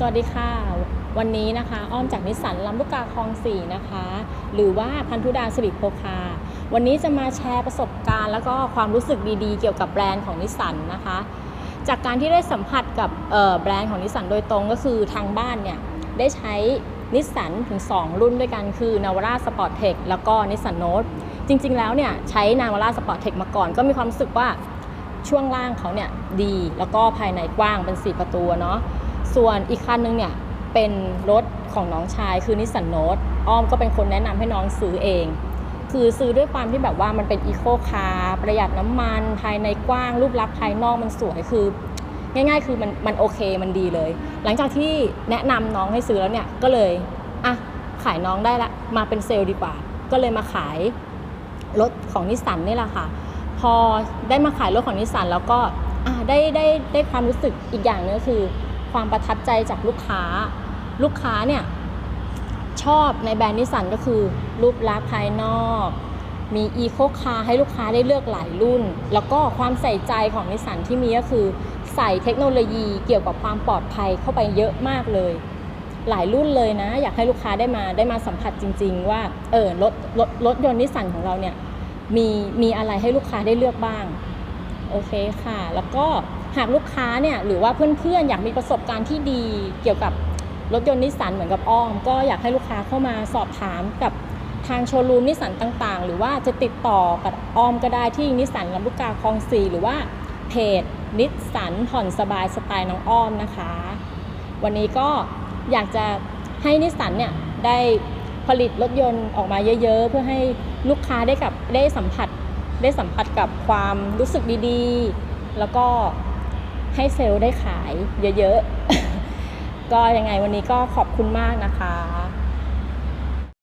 สวัสดีค่ะ วันนี้นะคะอ้อมจากนิสสันลำลูกกาคลองสี่นะคะ หรือว่าพันธุดาสิริโภคา วันนี้จะมาแชร์ประสบการณ์ แล้วก็ความรู้สึกดีๆ เกี่ยวกับแบรนด์ของนิสสันนะคะ จากการที่ได้สัมผัสกับแบรนด์ของนิสสันโดยตรงก็คือทางบ้านเนี่ย ได้ใช้นิสสันถึง 2 รุ่นด้วยกันคือนาวาร่าสปอร์ตเทคแล้วก็นิสสันโนตจริงๆแล้วเนี่ยใช้นาวาร่าสปอร์ตเทคมาก่อนก็มีความรู้สึกว่าช่วงล่างเขาเนี่ยดีแล้วก็ภายในกว้างเป็น 4 ประตูเนาะ ส่วนอีกคันนึงเนี่ยเป็นรถของน้องชายคือนิสสันโนตอ้อมก็เป็นคนแนะนำให้น้องซื้อเอง คือซื้อด้วยความที่แบบว่ามันเป็นอีโคคาร์ประหยัดน้ำมันภายในกว้าง รูปลักษณ์ภายนอกมันสวยคือ ง่าย ๆ คือมันมันโอเคมันดีเลย หลังจากที่แนะนำน้องให้ซื้อแล้วเนี่ยก็เลยอะขายน้องได้ละมาเป็นเซลล์ดีกว่า ก็เลยมาขายรถของนิสสันนี่แหละค่ะ พอได้มาขายรถของนิสสันแล้วก็อะได้ได้ได้ความรู้สึกอีกอย่างนึงก็คือ ความประทับใจจากลูกค้า ลูกค้าเนี่ยชอบในแบรนด์นิสสันก็คือรูปลักษณ์ภายนอก มีอีโคคาร์ให้ลูกค้าได้เลือกหลายรุ่น แล้วก็ความใส่ใจของนิสสันที่มีก็คือใส่เทคโนโลยีเกี่ยวกับความปลอดภัยเข้าไปเยอะมากเลย หลายรุ่นเลยนะ อยากให้ลูกค้าได้มาได้มาสัมผัสจริง ๆ ว่าเออรถรถรถยนต์นิสสันของเราเนี่ยมีมีอะไรให้ลูกค้าได้เลือกบ้าง โอเคค่ะ แล้วก็หากลูกค้าเนี่ยหรือว่าเพื่อนๆอยากมีประสบการณ์ที่ดีเกี่ยวกับรถยนต์นิสสันเหมือนกับอ้อม ก็อยากให้ลูกค้าเข้ามาสอบถามกับทางโชว์รูมนิสสันต่างๆ หรือว่าจะติดต่อกับอ้อมก็ได้ที่นิสสันลำลูกกาคลองสีหรือว่าเพจนิสสันผ่อนสบายสไตล์น้องอ้อมนะคะ วันนี้ก็อยากจะให้นิสสันเนี่ยได้ผลิตรถยนต์ออกมาเยอะๆ เพื่อให้ลูกค้าได้กับได้สัมผัส ได้สัมผัสกับความรู้สึกดีๆ แล้วก็ให้เซลล์ได้ขายเยอะๆ ก็ยังไงวันนี้ก็ขอบคุณมากนะคะ